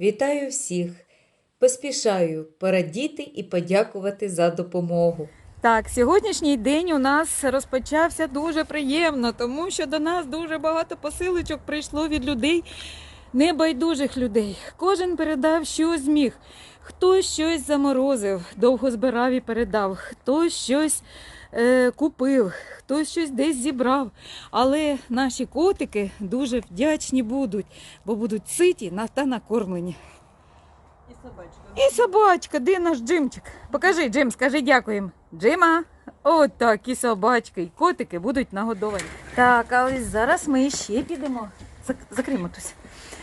Вітаю всіх! Поспішаю порадіти і подякувати за допомогу. Так, сьогоднішній день у нас розпочався дуже приємно, тому що до нас дуже багато посилочок прийшло від людей, небайдужих людей. Кожен передав, що зміг. Хтось щось заморозив, довго збирав і передав, хтось щось е, купив, хтось щось десь зібрав. Але наші котики дуже вдячні будуть, бо будуть ситі на- та накормлені. І собачка. І собачка, де наш Джимчик? Покажи, Джим, скажи дякуємо. Джима. От так, і собачки, і котики будуть нагодовані. Так, а ось зараз ми ще підемо. Закриємо тусь.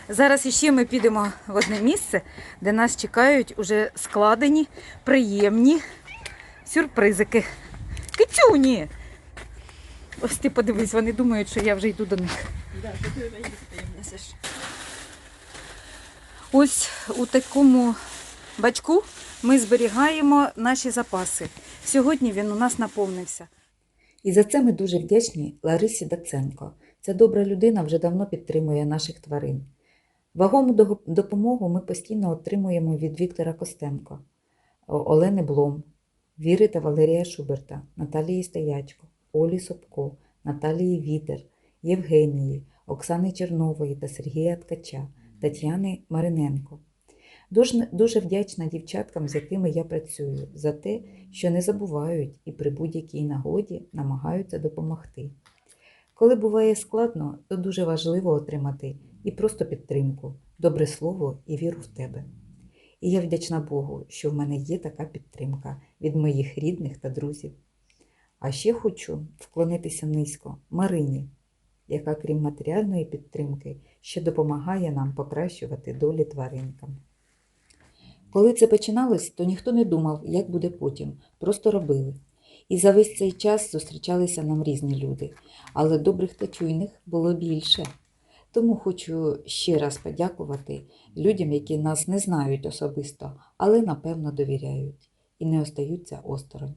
Зараз іще ми підемо в одне місце, де нас чекають уже складені, приємні сюрпризики. Кицюні! Ось ти подивись, вони думають, що я вже йду до них. Ось у такому бачку ми зберігаємо наші запаси. Сьогодні він у нас наповнився. І за це ми дуже вдячні Ларисі Даценко. Ця добра людина вже давно підтримує наших тварин. Вагому допомогу ми постійно отримуємо від Віктора Костенко, Олени Блом, Віри та Валерія Шуберта, Наталії Стоячко, Олі Собко, Наталії Вітер, Євгенії, Оксани Чернової та Сергія Ткача, Тетяни Мариненко. Дуже, дуже вдячна дівчаткам, з якими я працюю, за те, що не забувають і при будь-якій нагоді намагаються допомогти. Коли буває складно, то дуже важливо отримати і просто підтримку, добре слово і віру в тебе. І я вдячна Богу, що в мене є така підтримка від моїх рідних та друзів. А ще хочу вклонитися низько Марині, яка, крім матеріальної підтримки, ще допомагає нам покращувати долі тваринкам. Коли це починалось, то ніхто не думав, як буде потім, просто робили. І за весь цей час зустрічалися нам різні люди, але добрих та чуйних було більше. Тому хочу ще раз подякувати людям, які нас не знають особисто, але напевно довіряють і не остаються осторонь.